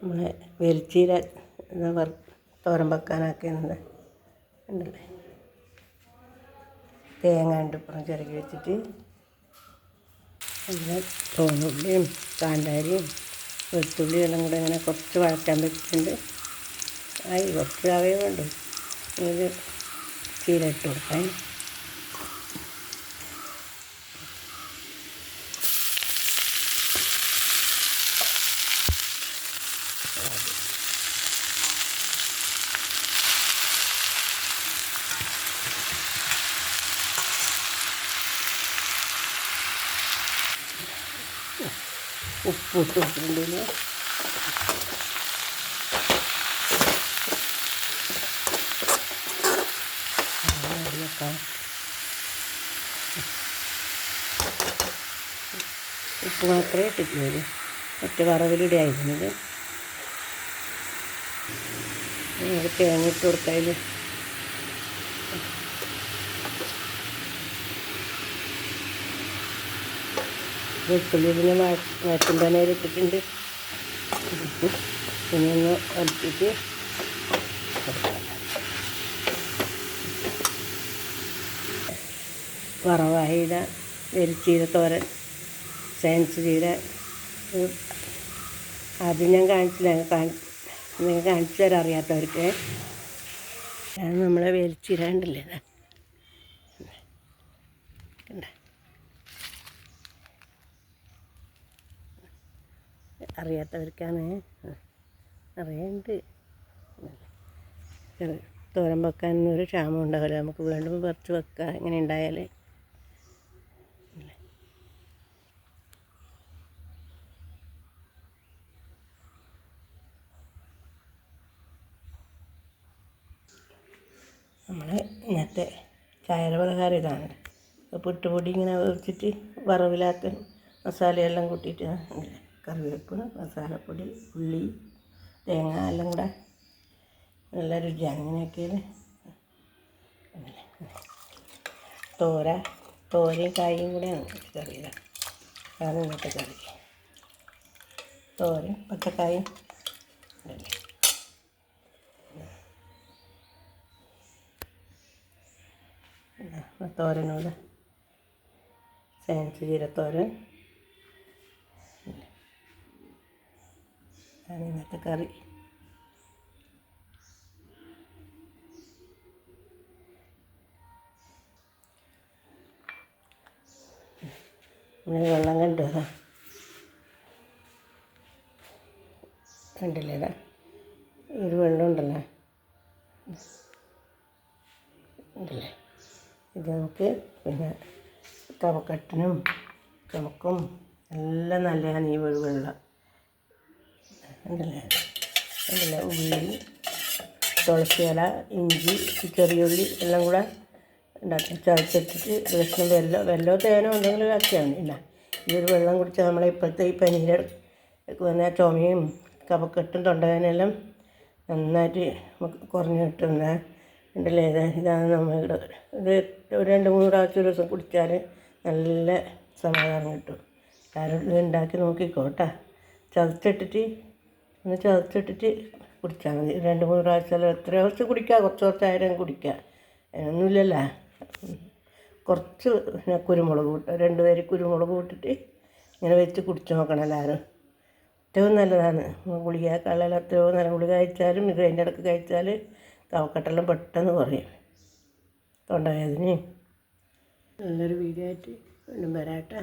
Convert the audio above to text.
നമ്മളെ പറ തോരൻ വെക്കാനാക്കുന്നത് ഉണ്ടല്ലേ? തേങ്ങ ഉണ്ടിപ്പുറം ചിരകി വെച്ചിട്ട് പിന്നെ തോന്നുള്ളിയും കാന്താരിയും വെളുത്തുള്ളിയും എല്ലാം കൂടെ ഇങ്ങനെ കുറച്ച് വഴറ്റാൻ വെച്ചിട്ടുണ്ട്. ആയി കുറച്ച് ആവേ വേണ്ടു? ഇത് ചീര ഇട്ട് കൊടുക്കാൻ ഉപ്പ് ഇട്ട് ഉപ്പ് മാത്രമേ ഇട്ടിട്ടുള്ളൂ. മറ്റേ വറവിലൂടെ ആയിരുന്നത്. തേങ്ങ ഇട്ട് കൊടുക്കാതിൽ വെളുത്തുള്ളി പിന്നെ തന്നെ ഇട്ടിട്ടുണ്ട് പിന്നെ ഒന്ന് അടുപ്പിച്ച് വറവായിട വെരിച്ചീര തോരൻ സയൻസ് ചീര ആദ്യം ഞാൻ കാണിച്ചില്ല നിങ്ങൾ കാണിച്ചു തരാം അറിയാത്തവർക്ക് നമ്മളെ വേലിച്ചീര ഉണ്ടല്ലേ. കണ്ടോ? അറിയാത്തവർക്കാണ്. അറിയാണ്ട് തോരൻ വെക്കാൻ ഒരു ക്ഷാമം ഉണ്ടാവില്ല. നമുക്ക് വീണ്ടും പറിച്ച് വെക്കാം ഇങ്ങനെ ഉണ്ടായാൽ നമ്മൾ ഇന്നത്തെ ചായര പലഹാരം ഇതാണ്. പുട്ടുപൊടി ഇങ്ങനെ വെച്ചിട്ട് വറവിലാക്കി മസാലയെല്ലാം കൂട്ടിയിട്ട് കറിവേപ്പ് മസാലപ്പൊടി ഉള്ളി തേങ്ങ എല്ലാം കൂടെ നല്ല രുചി. ഇങ്ങനെയൊക്കെയാണ് അങ്ങനെ തോര തോരയും കായും കൂടെയാണ് കറിയില്ല അതാണ് ഇന്നത്തെ കറി. തോരയും പച്ചക്കായും ഇതാ തോരനൂടെ. സയൻസ് അതാണ് ഇന്നത്തെ കറി. വെള്ളം കണ്ടു അതാ. കണ്ടില്ലേ ഒരു വെള്ളം ഉണ്ടല്ലോ. ഉണ്ടല്ലേ? ഇത് നമുക്ക് പിന്നെ കവക്കട്ടനും ചുമക്കും എല്ലാം നല്ലതാണ് ഈ വെള്ളം. ഉണ്ടല്ലേ? ഉള്ളി തുളസിയില ഇഞ്ചി ചെറിയുള്ളി എല്ലാം കൂടെ ഉണ്ടാക്കി ചതച്ചിട്ടിട്ട് ഭക്ഷണം വെല്ലോ വെല്ലോ തേനോ ഉണ്ടെങ്കിൽ ആക്കിയാൽ മതി. ഇല്ല. ഇതൊരു വെള്ളം കുടിച്ചാൽ നമ്മളെ ഇപ്പോഴത്തെ ഈ പനീര വന്ന ചുമയും കഫക്കെട്ടും തൊണ്ടവേനെല്ലാം നന്നായിട്ട് നമുക്ക് കുറഞ്ഞു കിട്ടുന്ന ഉണ്ടല്ലേ? ഇത് ഇതാണ് നമ്മളുടെ ഇത് ഒരു രണ്ട് മൂന്ന് പ്രാവശ്യം ഒരു ദിവസം കുടിച്ചാൽ നല്ല സമാധാനം കിട്ടും. ആരോടും ഉണ്ടാക്കി നോക്കിക്കോട്ടെ ചതച്ചിട്ടിട്ട് ഒന്ന് ചതച്ചിട്ടിട്ട് കുടിച്ചാൽ മതി. രണ്ട് മൂന്ന് പ്രാവശ്യം എത്ര ദിവസം കുടിക്കുക കുറച്ച് കുറച്ചായാലും കുടിക്കുക ഒന്നുമില്ലല്ലോ കുറച്ച് പിന്നെ കുരുമുളക് രണ്ട് പേര് കുരുമുളക് കൂട്ടിട്ട് ഇങ്ങനെ വെച്ച് കുടിച്ച് നോക്കണം എല്ലാവരും. ഏറ്റവും നല്ലതാണ്. ഗുളിക കള്ളൽ എത്രയോ നല്ല ഗുളിക കഴിച്ചാലും ഇത് അതിന്റെ ഇടയ്ക്ക് കഴിച്ചാൽ കവക്കെട്ടെല്ലാം പെട്ടെന്ന് കുറയും. തൊണ്ടവേദനയും. നല്ലൊരു വീഡിയോ ആയിട്ട് വീണ്ടും വരാട്ടെ